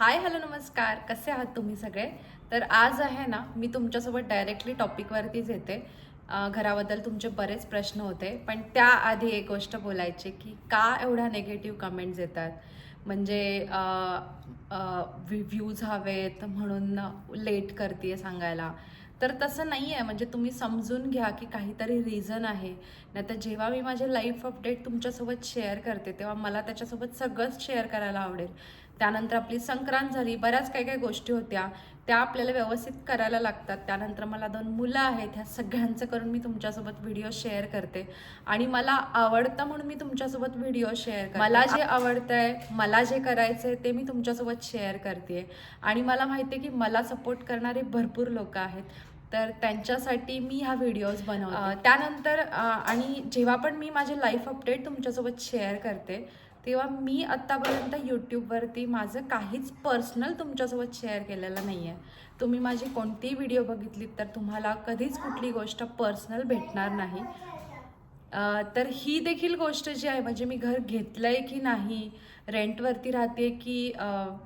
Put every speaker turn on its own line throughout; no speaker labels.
Hi hello नमस्कार. कसे आहात तुम्ही सगळे? तर आज आहे ना मी तुमच्यासोबत डायरेक्टली टॉपिकवरतीच येते घराबद्दल तुमचे बरेच प्रश्न होते. पण त्याआधी एक गोष्ट बोलायची की का एवढ्या नेगेटिव्ह कमेंट्स येतात? म्हणजे व्ह्यूज हवेत म्हणून लेट करते सांगायला. तर तसं नाही आहे म्हणजे तुम्ही समजून घ्या की काहीतरी रिझन आहे. नाही तर जेव्हा मी माझे लाईफ अपडेट तुमच्यासोबत शेअर करते तेव्हा मला त्याच्यासोबत सगळंच शेअर करायला आवडेल. त्यानंतर आपली संक्रांत झाली बऱ्याच काही काही गोष्टी होत्या त्या आपल्याला व्यवस्थित करायला लागतात. त्यानंतर मला दोन मुलं आहेत ह्या सगळ्यांचं करून मी तुमच्यासोबत व्हिडिओ शेअर करते. आणि मला आवडतं म्हणून मी तुमच्यासोबत व्हिडिओ शेअर करते. मला जे आवडतंय मला जे करायचंय ते मी तुमच्यासोबत शेअर करते. आणि मला माहिती आहे की मला सपोर्ट करणारे भरपूर लोक आहेत. तर त्यांच्यासाठी मी हा व्हिडिओज बनवते. अं, त्यानंतर आणि जेव्हा पण मी माझे लाईफ अपडेट तुमच्यासोबत शेअर करते तेव्हा मी आत्तापर्यंत यूट्यूबवरती माझं काहीच पर्सनल तुमच्यासोबत शेअर केलेलं नाही आहे तुम्ही माझी कोणतीही व्हिडिओ बघितलीत तर तुम्हाला कधीच कुठली गोष्ट पर्सनल भेटणार नाही. तर ही देखील गोष्ट जी आहे म्हणजे मी घर घेतलं आहे की नाही रेंटवरती राहते की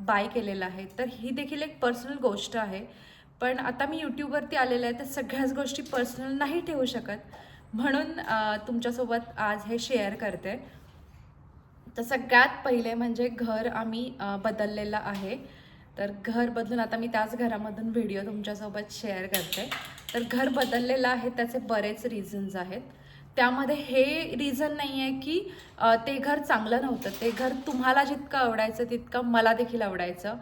बाय केलेलं आहे तर ही देखील एक पर्सनल गोष्ट आहे. पण आता मी यूट्यूबवरती आलेलं आहे तर सगळ्याच गोष्टी पर्सनल नाही ठेवू शकत. म्हणून तुमच्यासोबत आज हे शेअर करते. तर सगळ्यात पहिले म्हणजे घर आम्ही बदललेलं आहे. तर घर बदलून आता मी त्याच घरामधून व्हिडिओ तुमच्यासोबत शेअर करते. तर घर बदललेलं आहे त्याचे बरेच रिझन्स आहेत. त्यामध्ये हे रिझन नाही आहे की ते घर चांगलं नव्हतं. ते घर तुम्हाला जितकं आवडायचं तितकं मला देखील आवडायचं.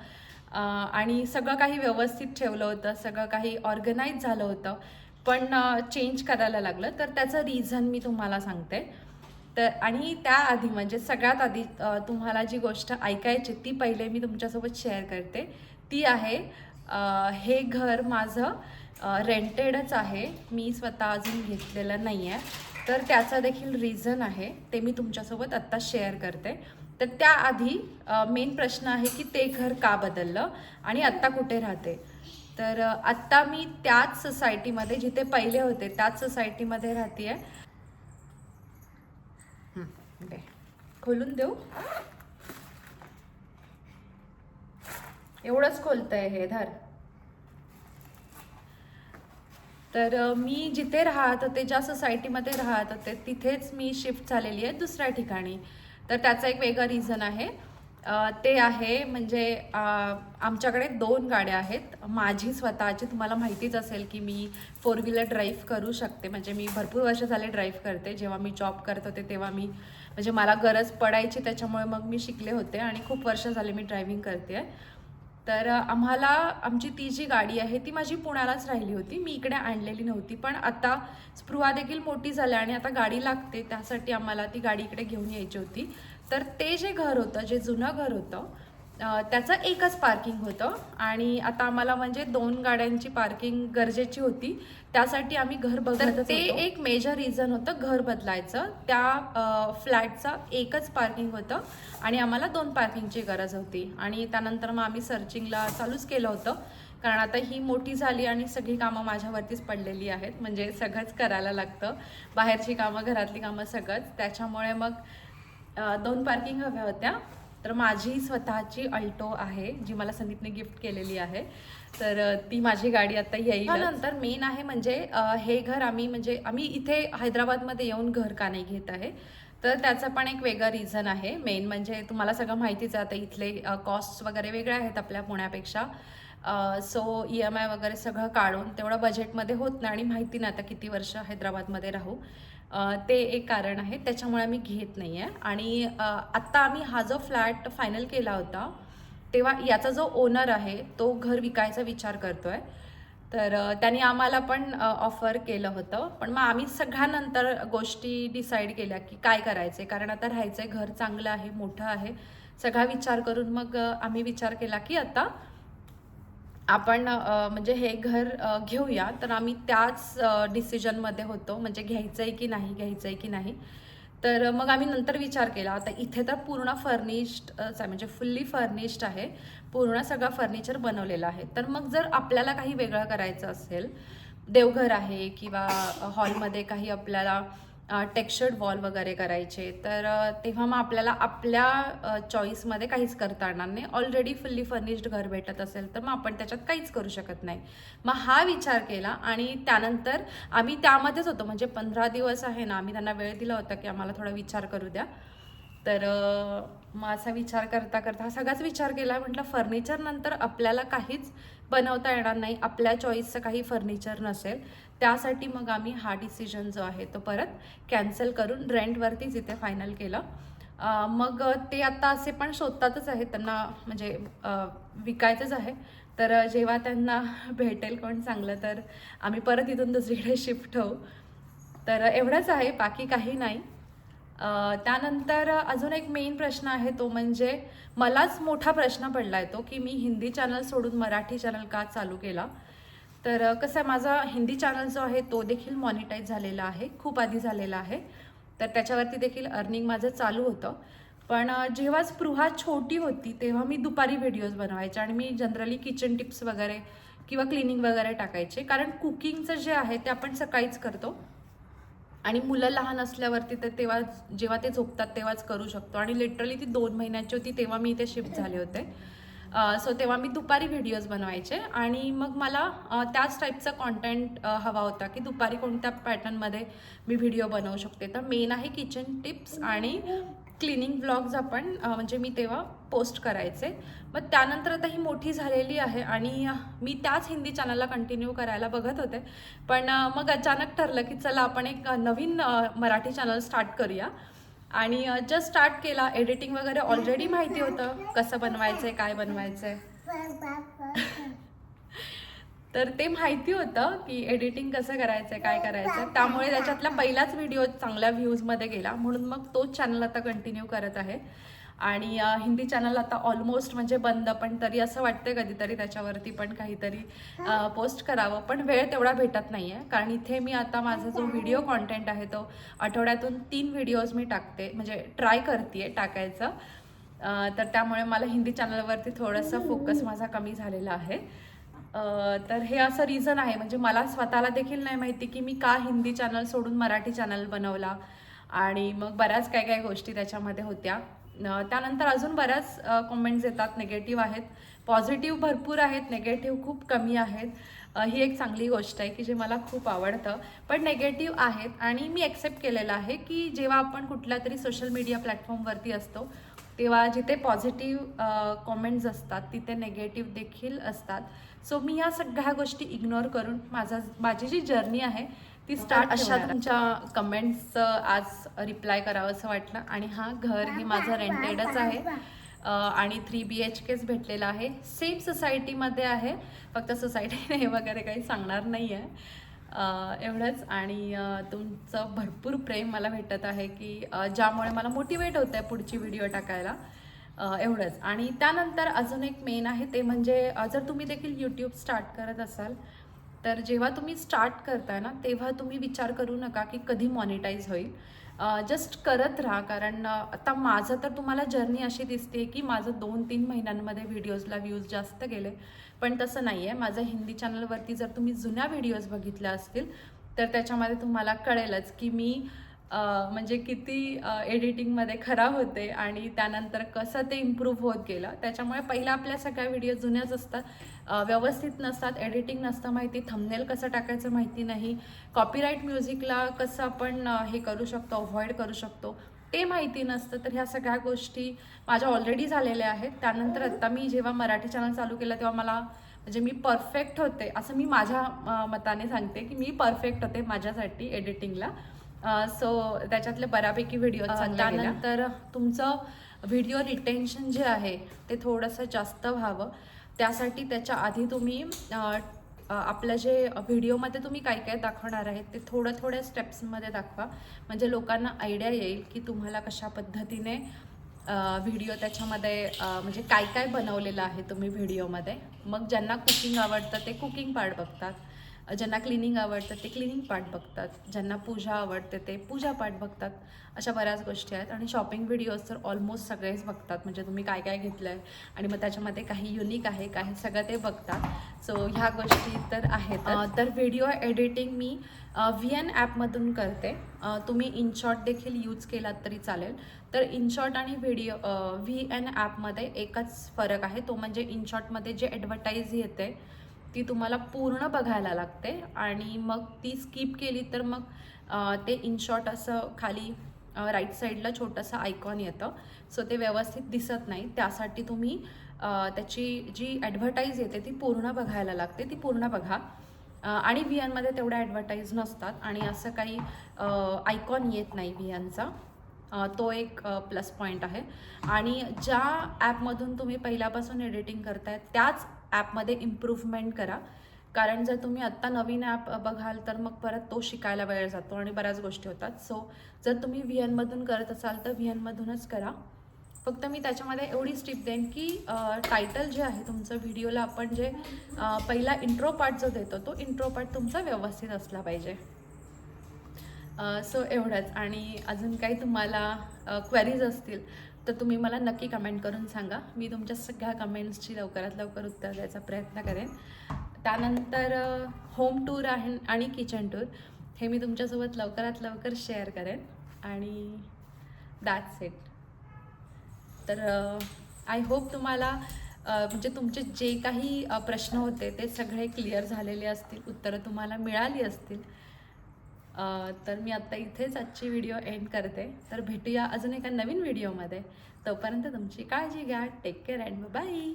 आणि सगळं काही व्यवस्थित ठेवलं होतं सगळं काही ऑर्गनाईज झालं होतं. पण चेंज करायला लागलं. तर त्याचं रिझन मी तुम्हाला सांगते. तर आणि त्याआधी म्हणजे सगळ्यात आधी तुम्हाला जी गोष्ट ऐकायची ती पहिले मी तुमच्यासोबत शेअर करते. ती आहे हे घर माझं रेंटेडच आहे. मी स्वतः अजून घेतलेलं नाही आहे तर त्याचा देखील रिझन आहे. ते मी तुमच्यासोबत आत्ता शेअर करते. तर त्याआधी मेन प्रश्न आहे की ते घर का बदललं आणि आत्ता कुठे राहते? तर आत्ता मी त्याच सोसायटीमध्ये जिथे पहिले होते त्याच सोसायटीमध्ये राहते आहे दे. खोलून देऊ एवढंच खोलतंय हे धर तर मी जिथे राहत होते ज्या सोसायटीमध्ये राहत होते तिथेच मी शिफ्ट झालेली आहे दुसऱ्या ठिकाणी. तर त्याचं एक वेगळं रिझन आहे. ते आहे म्हणजे आमच्याकडे दोन गाड्या आहेत. माझी स्वतःची तुम्हाला माहितीच असेल की मी फोर व्हीलर ड्राईव्ह करू शकते. म्हणजे मी भरपूर वर्ष झाले ड्राईव्ह करते. जेव्हा मी जॉब करत होते तेव्हा मी म्हणजे मला गरज पडायची त्याच्यामुळे मग मी शिकले होते आणि खूप वर्ष झाले मी ड्रायव्हिंग करते. तर आम्हाला आमची ती जी गाडी आहे ती माझी पुण्यालाच राहिली होती. मी इकडे आणलेली नव्हती पण आता स्पृहा देखील मोठी झाली आणि आता गाडी लागते. त्यासाठी आम्हाला ती गाडी इकडे घेऊन यायची होती. तर ते जे घर होतं जे जुनं घर होतं त्याचं एकच पार्किंग होतं. आणि आता आम्हाला म्हणजे दोन गाड्यांची पार्किंग गरजेची होती. त्यासाठी आम्ही घर बघत ते एक मेजर रिझन होतं घर बदलायचं. त्या फ्लॅटचं एकच पार्किंग होतं. आणि आम्हाला दोन पार्किंगची गरज होती. आणि त्यानंतर मग आम्ही सर्चिंगला चालूच केलं होतं. कारण आता ही मोठी झाली आणि सगळी कामं माझ्यावरतीच पडलेली आहेत. म्हणजे सगळंच करायला लागतं. बाहेरची कामं घरातली कामं सगळंच. त्याच्यामुळे मग दोन पार्किंग हव्या होत्या. तर माझी स्वतःची अल्टो आहे जी मला संदीपने गिफ्ट केलेली आहे. तर ती माझी गाडी आता येईल नंतर मेन आहे म्हणजे हे घर आम्ही म्हणजे आम्ही इथे हैदराबादमध्ये येऊन घर का नाही घेत आहे. तर त्याचं पण एक वेगळं रिझन आहे. मेन म्हणजे तुम्हाला सगळं माहितीच आहे आता इथले कॉस्ट वगैरे वेगळे आहेत आपल्या पुण्यापेक्षा. सो ई एम आय वगैरे सगळं काढून तेवढं बजेटमध्ये होत नाही आणि माहिती नाही आता किती वर्ष हैदराबादमध्ये राहू. ते एक कारण आहे त्याच्यामुळे आम्ही घेत नाही आहे आणि आत्ता आम्ही हा जो फ्लॅट फायनल केला होता तेव्हा याचा जो ओनर आहे तो घर विकायचा विचार करतो आहे तर त्याने त्यांनी आम्हाला पण ऑफर केलं होतं. पण मग आम्ही सगळ्यानंतर गोष्टी डिसाईड केल्या की काय करायचे कारण आता राहायचंय घर चांगलं आहे मोठं आहे. सगळा विचार करून मग आम्ही विचार केला की आता आपण म्हणजे हे घर घेऊया. तर आम्ही त्याच डिसिजनमध्ये होतो. म्हणजे घ्यायचं आहे की नाही घ्यायचं आहे की नाही. तर मग आम्ही नंतर विचार केला. आता इथे तर पूर्ण फर्निश्ड आहे म्हणजे फुल्ली फर्निश्ड आहे. पूर्ण सगळं फर्निचर बनवलेलं आहे. तर मग जर आपल्याला काही वेगळं करायचं असेल देवघर आहे किंवा हॉलमध्ये काही आपल्याला टेक्स्चर्ड वॉल वगैरे करायचे. तर तेव्हा मग आपल्याला आपल्या चॉईसमध्ये काहीच करता येणार नाही. ऑलरेडी फुल्ली फर्निश्ड घर भेटत असेल तर मग आपण त्याच्यात काहीच करू शकत नाही. मग हा विचार केला आणि त्यानंतर आम्ही त्यामध्येच होतो. म्हणजे पंधरा दिवस आहे ना आम्ही त्यांना वेळ दिला होता की आम्हाला थोडा विचार करू द्या. तर मग असा विचार करता करता हा सगळाच विचार केला. म्हटलं फर्निचर नंतर आपल्याला काहीच बनवता येणार नाही. आपल्या चॉईसचं काही फर्निचर नसेल. त्यासाठी मग आम्ही हा डिसिजन जो आहे तो परत कॅन्सल करून रेंटवरतीच इथे फायनल केलं. मग ते आता असे पण शोधतातच आहे त्यांना म्हणजे विकायचंच आहे. तर जेव्हा त्यांना भेटेल कोण चांगलं तर आम्ही परत इथून दुसरीकडे शिफ्ट होऊ. तर एवढंच आहे. बाकी काही नाही. त्यानंतर अजून एक मेन प्रश्न आहे तो म्हणजे मलाच मोठा प्रश्न पडला आहे तो की मी हिंदी चॅनल सोडून मराठी चॅनल का चालू केला? तर कसं आहे माझा हिंदी चॅनल जो आहे तो देखील मॉनिटाईज झालेला आहे खूप आधी झालेला आहे. तर त्याच्यावरती देखील अर्निंग माझं चालू होतं. पण जेव्हा स्पृहा छोटी होती तेव्हा मी दुपारी व्हिडिओज बनवायचे आणि मी जनरली किचन टिप्स वगैरे किंवा क्लिनिंग वगैरे टाकायचे. कारण कुकिंगचं जे आहे ते आपण सकाळीच करतो. आणि मुलं लहान असल्यावरती तर तेव्हा जेव्हा ते झोपतात तेव्हाच करू शकतो. आणि लिटरली ती दोन महिन्याची होती तेव्हा मी इथे शिफ्ट झाले होते. सो तेव्हा मी दुपारी व्हिडिओज बनवायचे आणि मग मला त्याच टाईपचा कॉन्टेंट हवा होता की दुपारी कोणत्या पॅटर्नमध्ये मी व्हिडिओ बनवू शकते. तर मेन आहे किचन टिप्स आणि क्लिनिंग ब्लॉग्स आपण म्हणजे मी तेव्हा पोस्ट करायचे. मग त्यानंतर आता ही मोठी झालेली आहे आणि मी त्याच हिंदी चॅनलला कंटिन्यू करायला बघत होते. पण मग अचानक ठरलं की चला आपण एक नवीन मराठी चॅनल स्टार्ट करूया. आणि जस्ट स्टार्ट केला. एडिटिंग वगैरे ऑलरेडी माहिती होतं कसं बनवायचं आहे काय बनवायचं आहे तर ते माहिती होतं की एडिटिंग कसं करायचं काय करायचं त्यामुळे त्याच्यातला पहिलाच व्हिडिओ चांगल्या व्ह्यूजमध्ये गेला. म्हणून मग तोच चॅनल आता कंटिन्यू करत आहे. आणि हिंदी चॅनल आता ऑलमोस्ट म्हणजे बंद पण तरी असं वाटतं कधीतरी त्याच्यावरती पण काहीतरी पोस्ट करावं. पण वेळ तेवढा भेटत नाही आहे कारण इथे मी आता माझा जो व्हिडिओ कॉन्टेंट आहे तो आठवड्यातून तीन व्हिडिओज मी टाकते. म्हणजे ट्राय करते टाकायचं. तर त्यामुळे मला हिंदी चॅनलवरती थोडंसं फोकस माझा कमी झालेला आहे. तर हे असं रिझन आहे. म्हणजे मला स्वतःला देखील नाही माहिती की मी का हिंदी चॅनल सोडून मराठी चॅनल बनवला. आणि मग बऱ्याच काय काय गोष्टी त्याच्यामध्ये होत्या. त्यानंतर अजून बऱ्याच कॉमेंट्स येतात. निगेटिव्ह आहेत. पॉझिटिव्ह भरपूर आहेत. निगेटिव्ह खूप कमी आहेत. ही एक चांगली गोष्ट आहे की जे मला खूप आवडतं. पण नेगेटिव्ह आहेत आणि मी एक्सेप्ट केलेलं आहे की जेव्हा आपण कुठल्या तरी सोशल मीडिया प्लॅटफॉर्मवरती असतो तेव्हा जिथे पॉझिटिव्ह कॉमेंट्स असतात तिथे नेगेटिव्ह देखील असतात. सो मी या सगळ्या गोष्टी इग्नोर करून माझा माझी जी जर्नी आहे ती स्टार्ट अशा तुमच्या कमेंट्सचं आज रिप्लाय करावं असं वाटलं. आणि हा घर हे माझं रेंटेडच आहे. आणि थ्री बी एच केच भेटलेला आहे. सेम सोसायटीमध्ये आहे. फक्त सोसायटी हे वगैरे काही सांगणार नाही आहे एवढंच. आणि तुमचं भरपूर प्रेम मला भेटत आहे की ज्यामुळे मला मोटिवेट होतं आहे पुढची व्हिडिओ टाकायला. एवढंच. आणि त्यानंतर अजून एक मेन आहे ते म्हणजे जर तुम्ही देखील यूट्यूब स्टार्ट करत असाल तर जेव्हा तुम्ही स्टार्ट करताय ना तेव्हा तुम्ही विचार करू नका की कधी मॉनिटाईज होईल. जस्ट करत राहा कारण आता माझं तर तुम्हाला जर्नी अशी दिसते की माझं दोन तीन महिन्यांमध्ये व्हिडिओजला व्ह्यूज जास्त गेले. पण तसं नाही आहे माझं हिंदी चॅनलवरती जर तुम्ही जुन्या व्हिडिओज बघितल्या असतील तर त्याच्यामध्ये तुम्हाला कळेलच की मी म्हणजे किती एडिटिंगमध्ये खराब होते आणि त्यानंतर कसं ते इम्प्रूव्ह होत गेलं त्याच्यामुळे पहिला आपल्या सगळ्या व्हिडिओ जुन्याच असतात. व्यवस्थित नसतात एडिटिंग नसतं माहिती थंबनेल कसं टाकायचं माहिती नाही. कॉपीराईट म्युझिकला कसं आपण हे करू शकतो अवॉइड करू शकतो ते माहिती नसतं. तर ह्या सगळ्या गोष्टी माझ्या ऑलरेडी झालेल्या आहेत. त्यानंतर आत्ता मी जेव्हा मराठी चॅनल चालू केलं तेव्हा मला म्हणजे मी परफेक्ट होते. असं मी माझ्या मताने सांगते की मी परफेक्ट होते माझ्यासाठी एडिटिंगला सो त्याच्यातले बऱ्यापैकी व्हिडिओ त्यानंतर तुमचं व्हिडिओ रिटेन्शन जे आहे ते थोडंसं जास्त व्हावं. त्यासाठी त्याच्या आधी तुम्ही अ, अ, आपलं जे व्हिडिओमध्ये तुम्ही काय काय दाखवणार आहेत ते थोडं थोड्या स्टेप्समध्ये दाखवा. म्हणजे लोकांना आयडिया येईल की तुम्हाला कशा पद्धतीने व्हिडिओ त्याच्यामध्ये म्हणजे काय काय बनवलेलं आहे तुम्ही व्हिडिओमध्ये मग ज्यांना कुकिंग आवडतं ते कुकिंग पार्ट बघतात. ज्यांना क्लिनिंग आवडतं ते क्लिनिंग पार्ट बघतात. ज्यांना पूजा आवडते ते पूजा पार्ट बघतात. अशा बऱ्याच गोष्टी आहेत. आणि शॉपिंग व्हिडिओज तर ऑलमोस्ट सगळेच बघतात. म्हणजे तुम्ही काय काय घेतलं आहे आणि मग त्याच्यामध्ये काही युनिक आहे काही सगळं ते बघतात. सो ह्या गोष्टी तर आहेत. तर व्हिडिओ एडिटिंग मी व्ही एन ॲपमधून करते. तुम्ही इनशॉट देखील यूज केलात तरी चालेल. तर इनशॉट आणि व्हिडिओ व्ही एन ॲपमध्ये एकच फरक आहे. तो म्हणजे इनशॉटमध्ये जे ॲडव्हर्टाईज येते ती तुम्हाला पूर्ण बघायला लागते आणि मग ती स्किप केली तर मग ते ते शॉर्ट असं खाली राईट साईडला छोटंसं आयकॉन येतं. सो ते व्यवस्थित दिसत नाही. त्यासाठी तुम्ही त्याची जी ॲडव्हर्टाईज येते ती पूर्ण बघायला लागते. ती पूर्ण बघा. आणि व्ही एनमध्ये तेवढ्या ॲडव्हर्टाईज नसतात आणि असं काही आयकॉन येत नाही व्ही एनचा तो एक प्लस पॉईंट आहे. आणि ज्या ॲपमधून तुम्ही पहिल्यापासून एडिटिंग करताय त्याच ॲपमध्ये इम्प्रूव्हमेंट करा. कारण जर तुम्ही आत्ता नवीन ॲप बघाल तर मग परत तो शिकायला वेळ जातो आणि बऱ्याच गोष्टी होतात. सो जर तुम्ही व्ही एनमधून करत असाल तर व्ही एनमधूनच करा. फक्त मी त्याच्यामध्ये एवढी स्टिप देईन की टायटल जे आहे तुमचं व्हिडिओला आपण जे पहिला इंट्रो पार्ट जो देतो तो इंट्रो पार्ट तुमचा व्यवस्थित असला पाहिजे. सो एवढंच. आणि अजून काही तुम्हाला क्वेरीज असतील तर तुम्ही मला नक्की कमेंट करून सांगा. मी तुमच्या सगळ्या कमेंट्सची लवकरात लवकर उत्तर द्यायचा प्रयत्न करेन. त्यानंतर होम टूर आहे आणि किचन टूर हे मी तुमच्यासोबत लवकरात लवकर शेअर करेन. आणि दॅट्स इट तर आय होप तुम्हाला म्हणजे तुमचे जे काही प्रश्न होते ते सगळे क्लिअर झालेले असतील. उत्तरं तुम्हाला मिळाली असतील. तर मी आत्ता इथेच आजची व्हिडिओ एंड करते. तर भेटूया अजून एका नवीन व्हिडिओमध्ये तोपर्यंत तुमची काळजी घ्या. Take care and bye